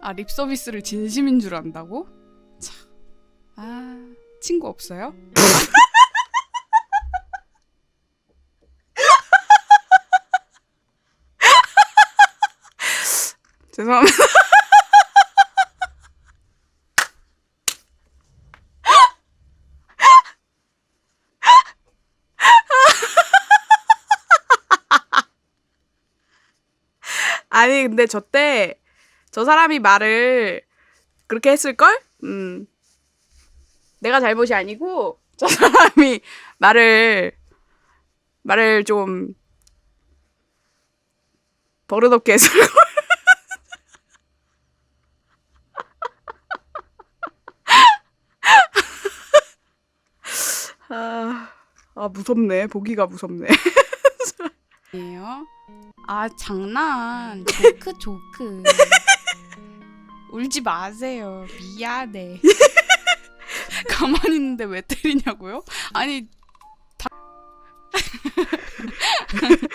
아, 립 서비스를 진심인 줄 안다고? 참. 아, 친구 없어요? 죄송합니다. 아니 근데 저때 저 사람이 말을 그렇게 했을걸? 음. 내가 잘못이 아니고 저 사람이 말을 말을 좀 버릇없게 했을걸? 아, 아 무섭네. 보기가 무섭네. 예요? 아 장난 조크 조크 울지 마세요 미안해 가만히 있는데 왜 때리냐고요? 아니 다...